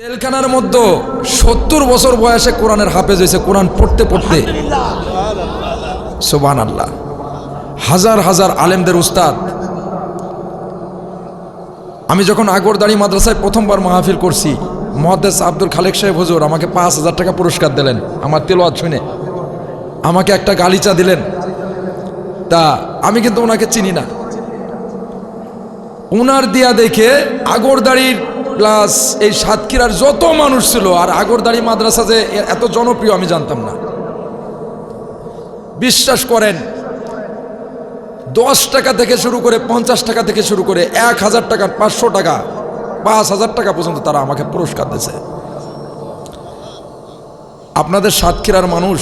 জেলখানার মধ্যে সত্তর বছর বয়সে কোরআনের হাফেজ হয়েছে, কোরআন পড়তে পড়তে। সোবান আল্লাহ হাজার হাজার আলেমদের উস্তাদ। আমি যখন আগরদাড়ি মাদ্রাসায় প্রথমবার মাহফিল করছি মহাদেস আব্দুল খালেক সাহেব হজুর আমাকে পাঁচ হাজার টাকা পুরস্কার দিলেন, আমার তেলোয়াত শুনে। আমাকে একটা গালিচা দিলেন। তা আমি কিন্তু ওনাকে চিনি না। উনার দিয়া দেখে আগরদাড়ির প্লাস এই সাতক্ষীরার যত মানুষ ছিল, আর আগরদাড়ি মাদ্রাসা যে এত জনপ্রিয় আমি জানতাম না। বিশ্বাস করেন, দশ টাকা থেকে শুরু করে পঞ্চাশ টাকা থেকে শুরু করে এক হাজার টাকা, পাঁচশো টাকা, পাঁচ হাজার টাকা পর্যন্ত তারা আমাকে পুরস্কার দিয়েছে। আপনাদের সাতক্ষীরার মানুষ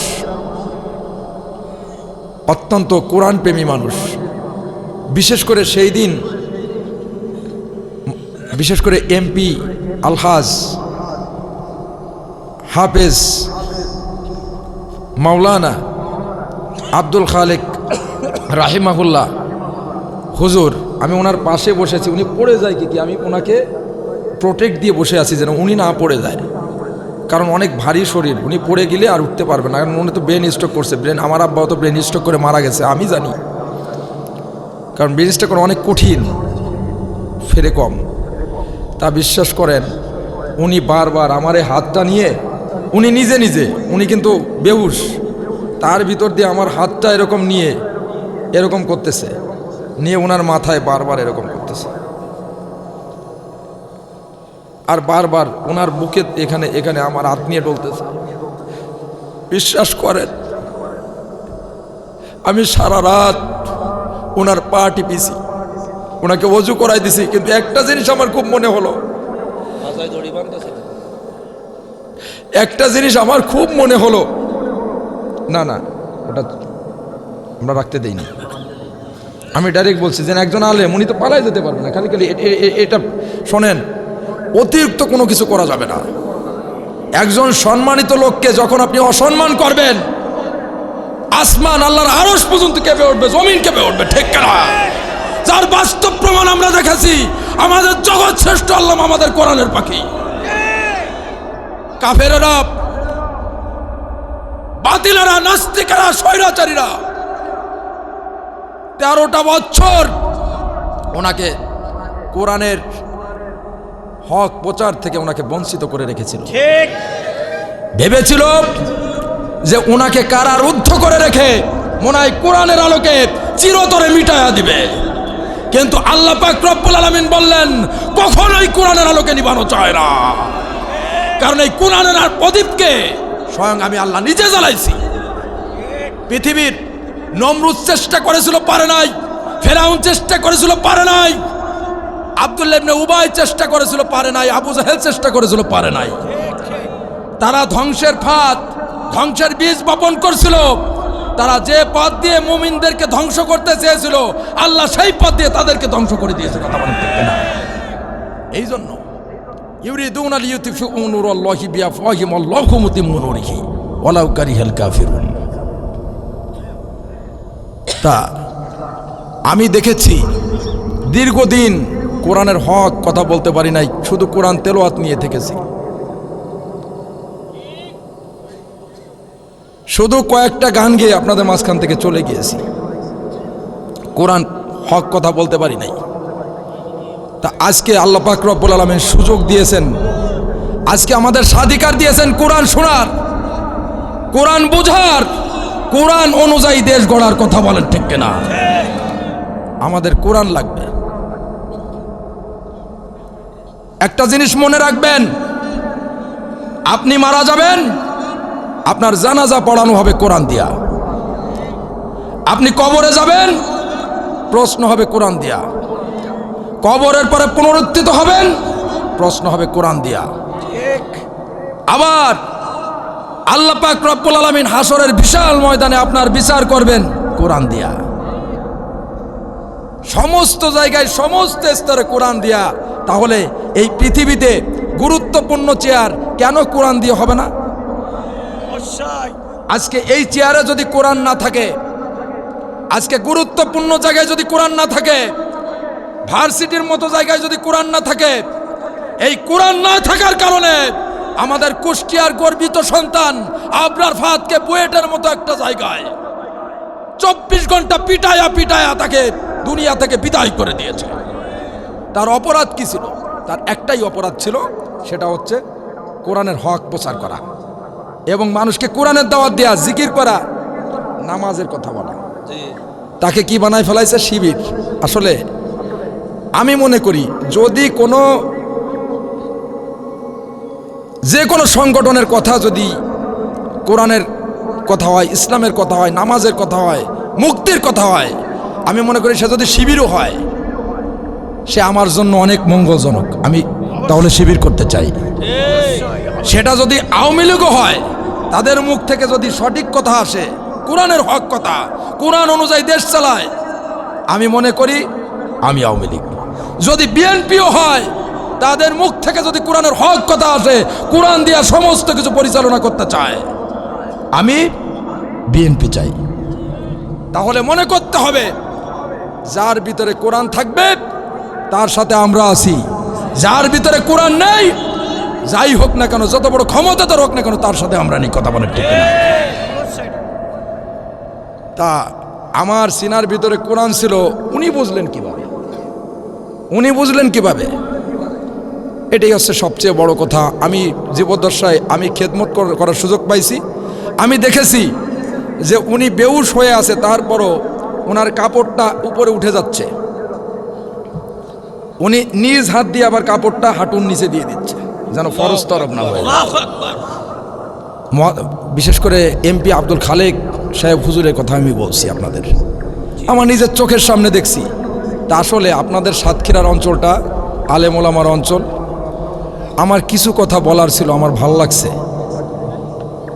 অত্যন্ত কোরআন প্রেমী মানুষ। বিশেষ করে সেই দিন বিশেষ করে এমপি, আলহাজ, হাফেজ, মাওলানা আব্দুল খালেক রাহিমাহুল্লাহ। হুজুর, আমি ওনার পাশে বসেছি, উনি পড়ে যায় কি কি, আমি ওনাকে প্রোটেক্ট দিয়ে বসে আছি যেন উনি না পড়ে যায়। কারণ অনেক ভারী শরীর, উনি পড়ে গেলে আর উঠতে পারবে না, কারণ উনি তো ব্রেন স্ট্রোক করছে। ব্রেন আমার আব্বাও তো ব্রেন স্ট্রোক করে মারা গেছে, আমি জানি। কারণ ব্রেন স্ট্রোক করা অনেক কঠিন, ফেরে কম। তা বিশ্বাস করেন, উনি বারবার আমার এই হাতটা নিয়ে, উনি নিজে নিজে, উনি কিন্তু বেহুশ তার ভিতর দিয়ে আমার হাতটা এরকম নিয়ে এরকম করতেছে, নিয়ে ওনার মাথায় বারবার এরকম করতেছে। আর বারবার ওনার বুকে এখানে এখানে আমার হাত নিয়ে ডলতেছে। বিশ্বাস করেন, আমি সারা রাত ওনার পা টিপিছি। ওনাকে অজু করাই দিছি কিন্তু একটা জিনিস আমার খুব মনে হলো। একটা জিনিস আমার খুব মনে হলো। না না ওটা আমরা রাখতে দেইনি। আমি ডাইরেক্ট বলছি যে একজন আলেম উনি তো পালাই যেতে পারবে না। খালি খালি এটা শোনেন অতিরিক্ত কোনো কিছু করা যাবে না। একজন সম্মানিত লোককে যখন আপনি অসম্মান করবেন আসমান আল্লাহর আরস পর্যন্ত কেঁপে উঠবে জমিন কেঁপে উঠবে ঠিক কেনা? যার বাস্তব প্রমাণ আমরা দেখেছি আমাদের জগৎ শ্রেষ্ঠ আল্লাহ আমাদের কোরআনের পাখি। কাফেরেরা বাতিলেরা নাস্তিকেরা স্বৈরাচারীরা তেরোটা বছর ওনাকে কোরআনের হক প্রচার থেকে ওনাকে বঞ্চিত করে রেখেছিল। ঠিক। ভেবেছিল যে ওনাকে কারারুদ্ধ করে রেখে মনে হয় কোরআনের আলোকে চিরতরে মিটায়া দিবে। কিন্তু আল্লাহ পাক রব্বুল আলামিন বললেন কখনোই কোরআনের আলোকে নিবানো চায় না। কারণ এই কোরআনের আর প্রদীপকে স্বয়ং আমি আল্লাহ নিজে জ্বালাইছি। পৃথিবীর নমরুদ চেষ্টা করেছিল, পারে নাই। ফেরাউন চেষ্টা করেছিল, পারে নাই। আব্দুল্লাহ ইবনে উবাই চেষ্টা করেছিল, পারে নাই। আবু জাহেল চেষ্টা করেছিল, পারে নাই। তারা ধ্বংসের ফাঁদ, ধ্বংসের বীজ বপন করছিল। তারা যে পথ দিয়ে মুমিনদেরকে ধ্বংস করতে চেয়েছিল, আল্লাহ সেই পথ দিয়ে তাদেরকে ধ্বংস করে দিয়েছে, কথা বলেন এই জন্য আল আমি দেখেছি দীর্ঘদিন কোরআনের হক কথা বলতে পারি নাই, শুধু কোরআন তেলোয়াত নিয়ে থেকেছি। শুধু কয়েকটা গান গেয়ে আপনাদের মাঝখান থেকে চলে গিয়েছি। কোরআন হক কথা বলতে পারি নাই। তা আজকে আল্লাহ পাক রব্বুল আলমেন সুযোগ দিয়েছেন। আজকে আমাদের স্বাধিকার দিয়েছেন কোরআন শোনার। কোরআন বোঝার। কোরআন অনুযায়ী দেশ গড়ার কথা বলেন, ঠিক কিনা? আমাদের কোরআন লাগবে। একটা জিনিস মনে রাখবেন, আপনি মারা যাবেন আপনার জানাজা পড়ানো হবে কোরআন দিয়া। আপনি কবরে যাবেন, প্রশ্ন হবে কোরআন দিয়া। কবরের পরে পুনরুত্থিত হবেন, প্রশ্ন হবে কোরআন দিয়া। আবার আল্লাহ পাক রব্বুল আলমিন হাসরের বিশাল ময়দানে আপনার বিচার করবেন কোরআন দিয়া। সমস্ত জায়গায়, সমস্ত স্তরে কোরআন দিয়া। তাহলে এই পৃথিবীতে গুরুত্বপূর্ণ চেয়ার কেন কোরআন দিয়ে হবে না? আজকে এই চেয়ারে যদি কোরআন না থাকে, আজকে গুরুত্বপূর্ণ জায়গায় যদি কোরআন না থাকে, ভার্সিটির মতো জায়গায় যদি কোরআন না থাকে, এই কোরআন না থাকার কারণে আমাদের কুষ্টিয়ার গর্বিত সন্তান আবরার ফাহাদকে বুয়েটের মতো একটা জায়গায় চব্বিশ ঘণ্টা পিটায়া পিটায়া তাকে দুনিয়া থেকে বিদায় করে দিয়েছে। তার অপরাধ কি ছিল? তার একটাই অপরাধ ছিল, সেটা হচ্ছে কোরআনের হক প্রচার করা। এবং মানুষকে কোরআনের দাওয়াত দেওয়া জিকির করা নামাজের কথা বলা। তাকে কি বানায় ফেলাইছে? শিবির। আসলে আমি মনে করি যদি কোনো যে কোনো সংগঠনের কথা যদি কোরআনের কথা হয় ইসলামের কথা হয় নামাজের কথা হয় মুক্তির কথা হয় আমি মনে করি সে যদি শিবিরও হয় সে আমার জন্য অনেক মঙ্গলজনক। আমি তাহলে শিবির করতে চাই। সেটা যদি আওয়ামী লীগও হয়, তাদের মুখ থেকে যদি সঠিক কথা আসে, কোরআনের হক কথা, কোরআন অনুযায়ী দেশ চালায়, আমি মনে করি আমি আওয়ামী লীগ। যদি বিএনপিও হয়, তাদের মুখ থেকে যদি কোরআনের হক কথা আসে, কোরআন দিয়া সমস্ত কিছু পরিচালনা করতে চায়, আমি বিএনপি চাই। তাহলে মনে করতে হবে, যার ভিতরে কোরআন থাকবে, তার সাথে আমরা আছি। যার ভিতরে কোরআন নেই যাই হোক না কেন, যত বড় ক্ষমতা তো হোক না কেন, তার সাথে আমরা নেই, কথা বলে ঠিক না তা আমার সিনার ভিতরে কোরআন ছিল, উনি বুঝলেন কীভাবে? উনি বুঝলেন কীভাবে? এটাই হচ্ছে সবচেয়ে বড় কথা। আমি জীবদ্দশায় আমি খেদমত করার সুযোগ পাইছি। আমি দেখেছি যে উনি বেউস হয়ে আছে, তারপরও ওনার কাপড়টা উপরে উঠে যাচ্ছে। উনি নিজ হাত দিয়ে আবার কাপড়টা হাঁটুর নিচে দিয়ে দিচ্ছে। যেন ফরজ তরফ না হয়। বিশেষ করে এমপি আব্দুল খালেক সাহেব হুজুরের কথা আমি বলছি আপনাদের। আমার নিজের চোখের সামনে দেখছি। তা আসলে আপনাদের সাতক্ষীরার অঞ্চলটা আলেমোলামার অঞ্চল আমার কিছু কথা বলার ছিল আমার ভালো লাগছে।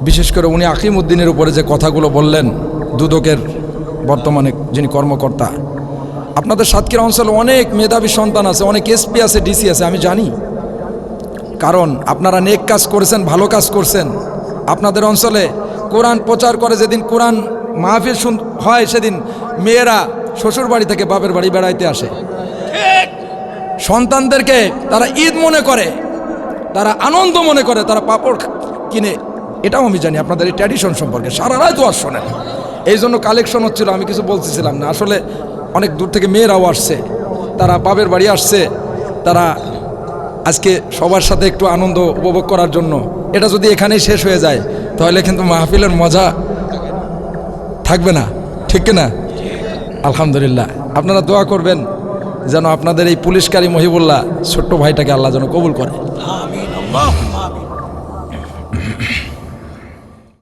বিশেষ করে উনি আকিম উদ্দিনের উপরে যে কথাগুলো বললেন দুদকের বর্তমানে যিনি কর্মকর্তা আপনাদের সাতক্ষীরা অঞ্চলে অনেক মেধাবী সন্তান আছে অনেক এসপি আছে ডিসি আছে আমি জানি। কারণ আপনারা নেক কাজ করেছেন, ভালো কাজ করছেন। আপনাদের অঞ্চলে কোরআন প্রচার করে, যেদিন কোরআন মাহফিল হয়, সেদিন মেয়েরা শ্বশুর বাড়ি থেকে বাপের বাড়ি বেড়াইতে আসে। সন্তানদেরকে তারা ঈদ মনে করে, তারা আনন্দ মনে করে, তারা পাপড় কিনে। এটাও আমি জানি, আপনাদের এই ট্র্যাডিশন সম্পর্কে। সারা রাত ওয়াজ শোনেন। এই জন্য কালেকশন হচ্ছিল, আমি কিছু বলতেছিলাম না। আসলে অনেক দূর থেকে মেয়েরাও আসছে, তারা বাপের বাড়ি আসছে, তারা আজকে সবার সাথে একটু আনন্দ উপভোগ করার জন্য। এটা যদি এখানেই শেষ হয়ে যায়, তাহলে কিন্তু মাহফিলের মজা থাকবে না। ঠিক না আলহামদুলিল্লাহ। আপনারা দোয়া করবেন যেন আপনাদের এই পুলিশকারী মহিবুল্লাহ ছোট্ট ভাইটাকে আল্লাহ যেন কবুল করে।